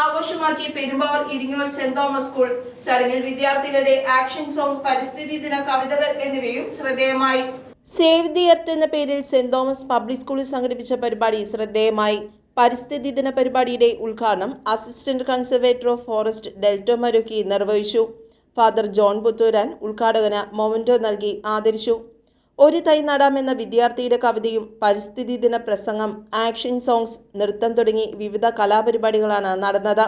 ആഘോഷമാക്കി Perumbavoor Iringol saint Thomas school. ചടങ്ങിൽ വിദ്യാർത്ഥികളുടെ action song പരിസ്ഥിതി ദിന കവിതകൾ എന്നിവയും ശ്രദ്ധേയമായി. സേവ് ദി എർത്ത് എന്ന പേരിൽ സെന്റ് തോമസ് പബ്ലിക് സ്കൂളിൽ സംഘടിപ്പിച്ച പരിപാടി ശ്രദ്ധേയമായി. പരിസ്ഥിതി ദിന പരിപാടിയുടെ ഉദ്ഘാടനം assistant conservator of forest Delto Marukki നിർവഹിച്ചു. ഫാദർ ജോൺ പുത്തൂരാൻ ഉദ്ഘാടകന് മൊമന്റോ നൽകി ആദരിച്ചു. ഒരു തൈ നടാമെന്ന വിദ്യാർത്ഥിയുടെ കവിതയും പരിസ്ഥിതി ദിന പ്രസംഗം ആക്ഷൻ സോങ്സ് നൃത്തം തുടങ്ങി വിവിധ കലാപരിപാടികളാണ് നടന്നത്.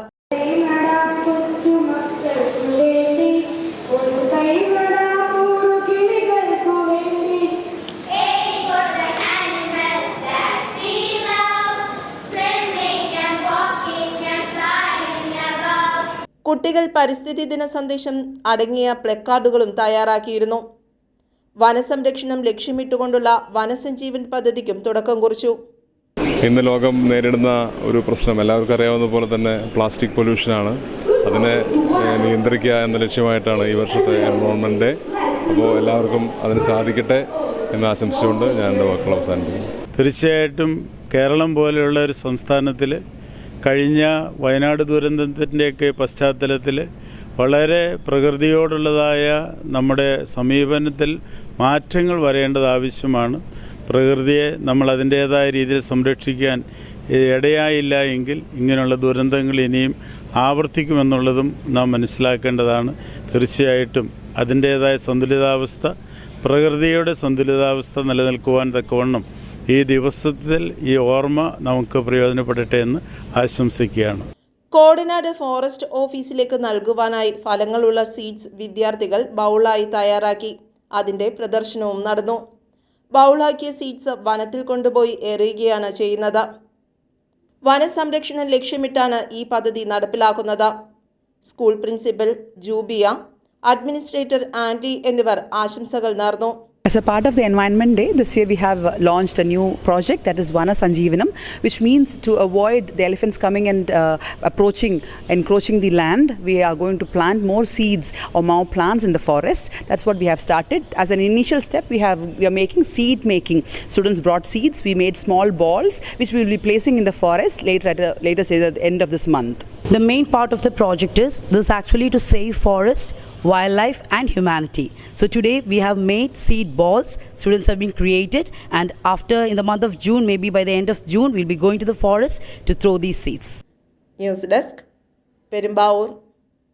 കുട്ടികൾ പരിസ്ഥിതി ദിന സന്ദേശം അടങ്ങിയ പ്ലക്കാർഡുകളും തയ്യാറാക്കിയിരുന്നു വനസംരക്ഷണം ലക്ഷ്യമിട്ടുകൊണ്ടുള്ള വനസഞ്ജീവൻ പദ്ധതിക്കും തുടക്കം കുറിച്ചു. ഇന്ന് ലോകം നേരിടുന്ന ഒരു പ്രശ്നം എല്ലാവർക്കും അറിയാവുന്ന പോലെ തന്നെ പ്ലാസ്റ്റിക് പൊല്യൂഷനാണ്. അതിനെ നിയന്ത്രിക്കുക എന്ന ലക്ഷ്യമായിട്ടാണ് ഈ വർഷത്തെ എൻവോൺമെന്റ് ഡേ അപ്പോൾ എല്ലാവർക്കും അതിന് സാധിക്കട്ടെ എന്ന് ആശംസിച്ചുകൊണ്ട് ഞാൻ എന്റെ വാക്കുകൾ അവസാനിപ്പിക്കുന്നു. തീർച്ചയായിട്ടും കേരളം പോലെയുള്ള ഒരു സംസ്ഥാനത്തിൽ കഴിഞ്ഞ വയനാട് ദുരന്തത്തിന്റെയൊക്കെ പശ്ചാത്തലത്തിൽ വളരെ പ്രകൃതിയോടുള്ളതായ നമ്മുടെ സമീപനത്തിൽ മാറ്റങ്ങൾ വരേണ്ടത് ആവശ്യമാണ്. പ്രകൃതിയെ നമ്മൾ അതിന്റേതായ രീതിയിൽ സംരക്ഷിക്കാൻ ഇടയായില്ല എങ്കിൽ ഇങ്ങനെയുള്ള ദുരന്തങ്ങൾ ഇനിയും ആവർത്തിക്കുമെന്നുള്ളതും നാം മനസ്സിലാക്കേണ്ടതാണ്. തീർച്ചയായിട്ടും അതിന്റേതായ സന്തുലിതാവസ്ഥ പ്രകൃതിയുടെ സന്തുലിതാവസ്ഥ നിലനിൽക്കുവാൻ തക്കവണ്ണം ഈ ദിവസത്തിൽ ഈ ഓർമ്മ നമുക്ക് പ്രയോജനപ്പെടട്ടെ എന്ന് ആശംസിക്കുകയാണ്. കോടനാട് ഫോറസ്റ്റ് ഓഫീസിലേക്ക് നൽകുവാനായി ഫലങ്ങളുള്ള സീഡ്സ് വിദ്യാർത്ഥികൾ ബൗളായി തയ്യാറാക്കി. അതിന്റെ പ്രദർശനവും നടന്നു. ബൗളാക്കിയ സീഡ്സ് വനത്തിൽ കൊണ്ടുപോയി എറിയുകയാണ് ചെയ്യുന്നത്. വനസംരക്ഷണം ലക്ഷ്യമിട്ടാണ് ഈ പദ്ധതി നടപ്പിലാക്കുന്നത്. School principal Jubiya administrator Andy എന്നിവർ ആശംസകൾ നേർന്നു As a part of the Environment Day, this year we have uh, launched a new project that is Vana Sanjeevanam, which means to avoid the elephants coming and uh, approaching, encroaching the land, we are going to plant more seeds or more plants in the forest. That's what we have started. As an initial step, we have we are making seed making. Students brought seeds. We made small balls, which we will be placing in the forest later at a later stage at the end of this month. The main part of the project is this actually to save forest, wildlife and humanity. So today we have made seed balls. Students have been created and after in the month of June, maybe by the end of June, we'll be going to the forest to throw these seeds. News Desk, Perimbaur.